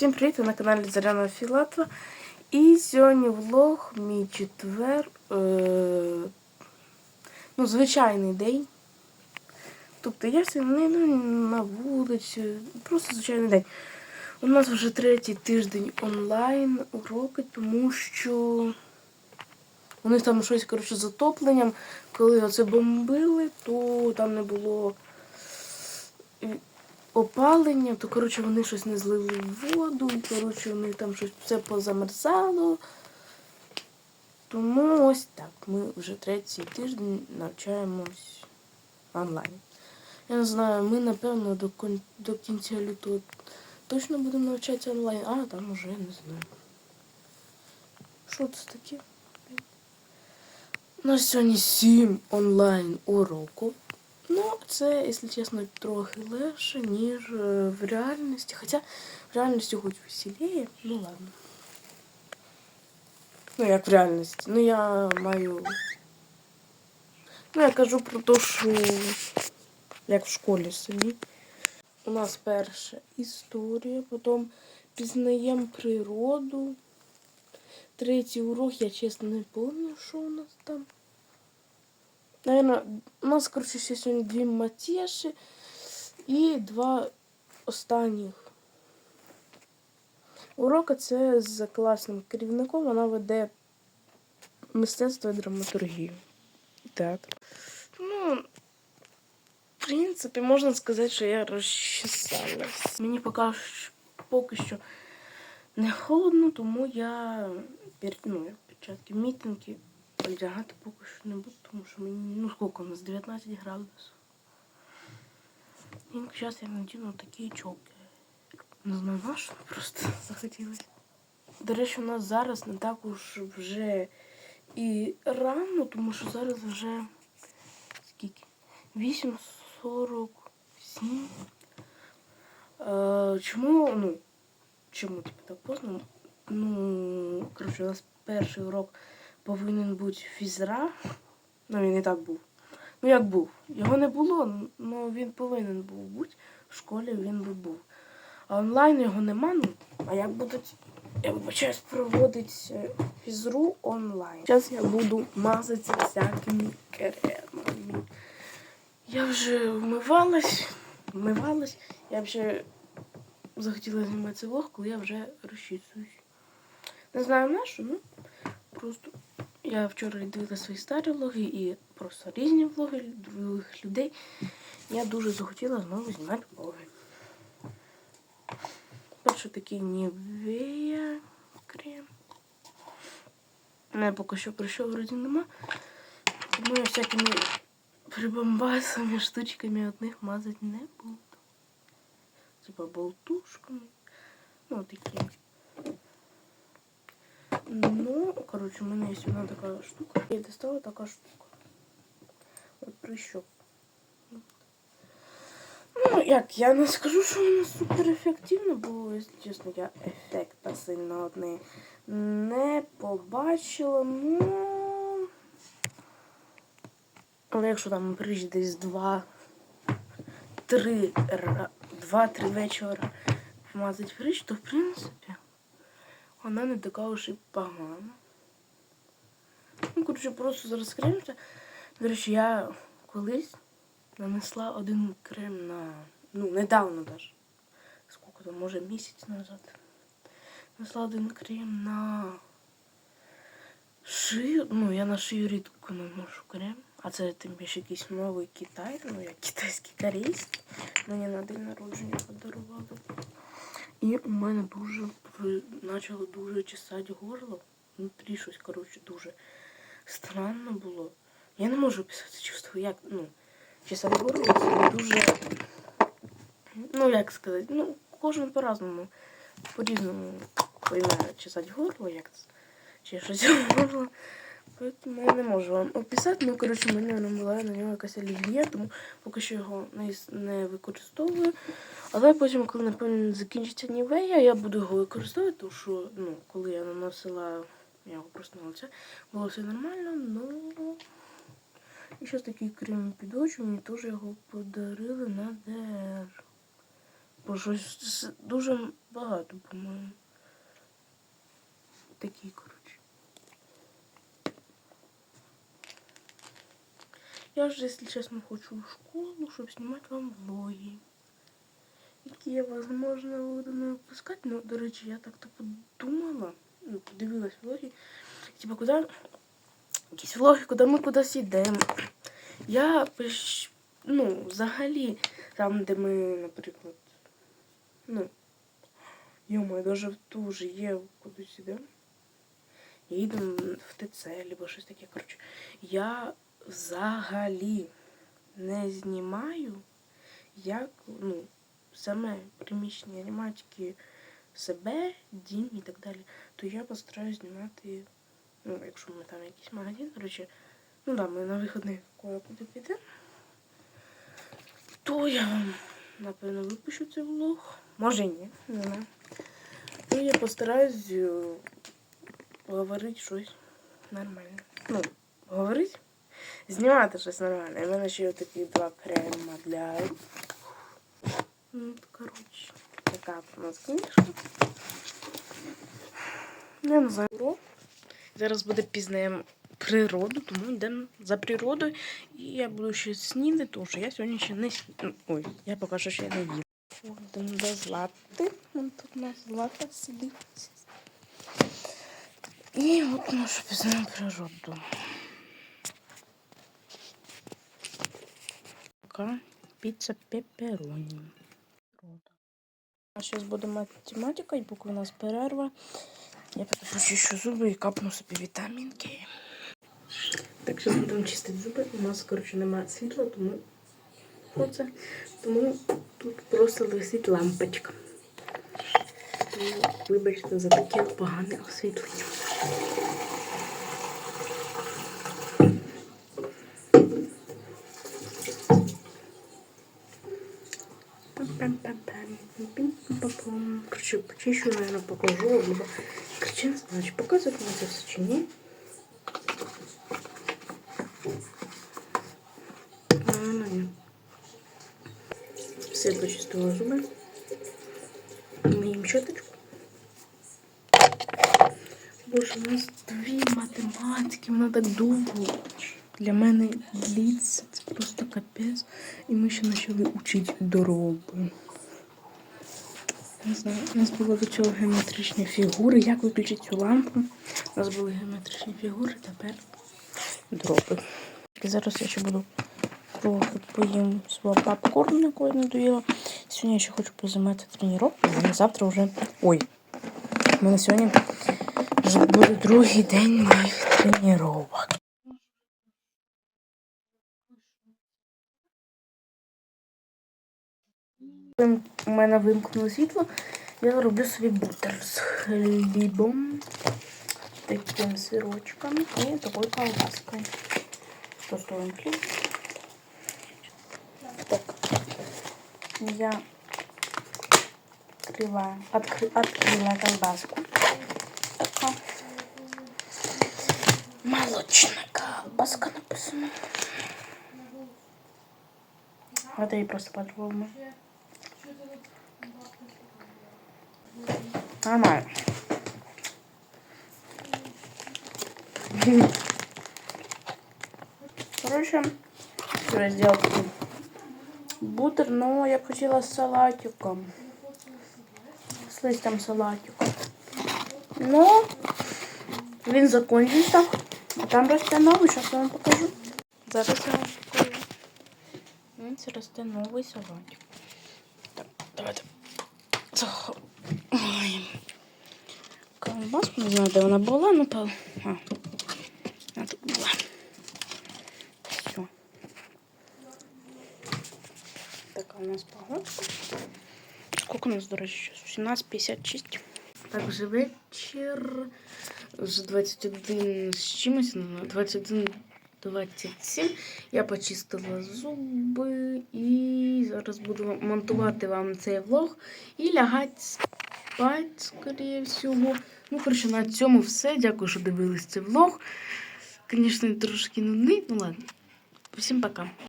Всім привіт! Ви на каналі Заряна Філатова. І сьогодні влог мій четвер. Е, ну, звичайний день. Тобто я сьогодні ну, на вулиці. Просто звичайний день. У нас вже третій тиждень онлайн уроки, тому що у них там щось коротше, з затопленням. Коли оце бомбили, то там не було опалення, то коротше вони щось не злили в воду, і коротше у них там щось все позамерзало. Тому ось так. Ми вже третій тиждень навчаємось онлайн. Я не знаю, ми напевно до, кон- до кінця лютого точно будемо навчатися онлайн, а там уже не знаю. Що це таке? У нас сьогодні сім онлайн уроків. Ну, це, якщо чесно, трохи легше, ніж е, в реальності. Хоча в реальності хоч веселіє, ну ладно. Ну, як в реальності. Ну, я маю. Ну, я кажу про те, що як в школі собі. У нас перша історія, потім пізнаємо природу. Третій урок, я чесно не пам'ятаю, що у нас там. Наверное, у нас, коротше, ще сьогодні дві матеші і два останніх уроки. Це з класним керівником. Вона веде мистецтво і драматургію. Театр. Ну, в принципі, можна сказати, що я розчесалась. Мені поки поки що не холодно, тому я ну, перчатки мітинги одягати поки що не буду, тому що мені, ну скільки у нас, 19 градусів. І зараз я надіну такі чоки. Не знаю, на що, просто захотілося. До речі, у нас зараз не так уж вже і рано, тому що зараз вже скільки? 8.47. Е, чому, ну, чому типу, так поздно? Ну, коротше, у нас перший урок повинен бути фізра. Ну, він і так був. Ну, як був. Його не було, але він повинен був бути. В школі він би був. А онлайн його нема. Ну, а як будуть, я вибачаюсь, проводить е, фізру онлайн. Зараз я буду мазатися всякими кремами. Я вже вмивалась, вмивалась. Я вже захотіла знімати влог, коли я вже розчісуюсь. Не знаю на що, ну просто я вчора дивилася свої старі влоги і просто різні влоги других людей. Я дуже захотіла знову знімати влоги. Перший такий Nivea крем. Не поки що прийшов вроді нема. Тому я всякими прибамбасами, штучками от них мазати не буду. Типа болтушками. Ну, такі. Ну, короче, у мене є одна така штука. Я достала така штука. От прищоп. Ну, як, я не скажу, що вона супер ефективна, бо, якщо чесно, я ефекта сильно от неї не побачила. Ну. Але якщо там прийде десь два, три, два-три вечора помазати фрич, то в принципі вона не така уж і погана. Ну, коротше, просто зараз кремся. До речі, я колись нанесла один крем на. Ну, недавно даже. Скільки там, може, місяць назад. Нанесла один крем на шию. Ну, я на шию рідко наношу крем. А це тим більше якийсь новий Китай, ну як китайський корейський. Мені на день народження подарували. І у мене дуже почало дуже чесати горло. Внутрі щось, коротше, дуже странно було. Я не можу описати чувство, як, ну, чесати горло це дуже. Ну, як сказати, ну, кожен по-разному, по-різному пойме чесати горло, як це. Чи щось горло. Поэтому я не можу вам описати. Ну, коротше, в мене була на нього якась алергія, тому поки що його не, використовую. Але потім, коли напевно закінчиться нівея, я буду його використовувати, тому що ну, коли я наносила, я його лице, було все нормально, ну. І зараз такий крем під очі, мені теж його подарили на ДР. Бо щось дуже багато, по-моєму. Такі, коротше. Я ж, якщо чесно, хочу в школу, щоб знімати вам влоги. Які я, возможно, буду не випускати. Ну, до речі, я так-то подумала. Ну, подивилась влоги. Типа, куди якісь влоги, куди ми кудись йдемо. Я ну, взагалі, там, де ми, наприклад, ну, йомо, даже в ту же є кудись йдемо. Їдемо в ТЦ, або щось таке. Коротше, я взагалі не знімаю, як, ну, саме приміщення, тільки себе, дім і так далі. То я постараюсь знімати, ну, якщо ми там якийсь магазин, коротше, ну да, ми на виходних куди підемо, то я вам, напевно, випущу цей влог. Може ні, не знаю. І я постараюсь е, говорити щось нормальне. Ну, говорити, знімати щось нормальне. У мене ще є такі два крема для. Ну, коротше, така у нас книжка. Я не знаю. урок. Зараз буде пізне природу, тому йдемо за природою. І я буду ще снідати, тому що я сьогодні ще не снідаю. Ой, я поки що ще не їм. Йдемо до злати. Вон тут у нас злата сидить. І от нашу пізну природу. Така піца пеппероні. А зараз будемо математика, і поки у нас перерва. Я почищу зуби і капну собі вітамінки. Так, зараз будемо чистити зуби. У нас, коротше, немає світла, тому оце. Тому тут просто висить лампочка. Тому вибачте за таке погане освітлення. Короче, почищу, наверное, покажу. Либо... Короче, чи показывать это все, ні. Все почистила зуби. Моїм щоточку. Боже, у нас дві математики, вона так довго. Для мене длиться, це просто капець. І ми ще почали учити дорогу. Не знаю, у нас було до цього геометричні фігури. Як виключити цю лампу? У нас були геометричні фігури, тепер дроби. Зараз я ще буду трохи поїм свого попкорну, якого я не доїла. Сьогодні я ще хочу позаймати тренування, а на завтра вже. Ой, у мене сьогодні вже буде другий день моїх тренувань. У мене вимкнуло світло. Я роблю собі бутер з хлібом, таким сирочком і такою колбаскою. Готовим хліб. Так. Я открываю, откры, открыла колбаску. Така. Молочная колбаска написано. Вот и просто по-другому. Нормально. Короче, я сделал бутер, но я б хотіла з салатиком. З листям салатику. Ну, він закончився. А там росте новий, зараз я вам покажу. Зараз я вам покажу. Це росте новий салатик. Давайте. Ой. Колбаску, не знаю, де вона була, ну то. А, вона тут була. Все. Така у нас погодка. Сколько у нас, до речі, зараз? 17.56. Так, вже вечір. Вже 21 з чимось, ну, 21 27. Я почистила зуби і зараз буду монтувати вам цей влог і лягати спати, скоріше всього. Ну, коротше, на цьому все. Дякую, що дивились цей влог. Звісно, трошки нудний, ну ладно. Всім пока.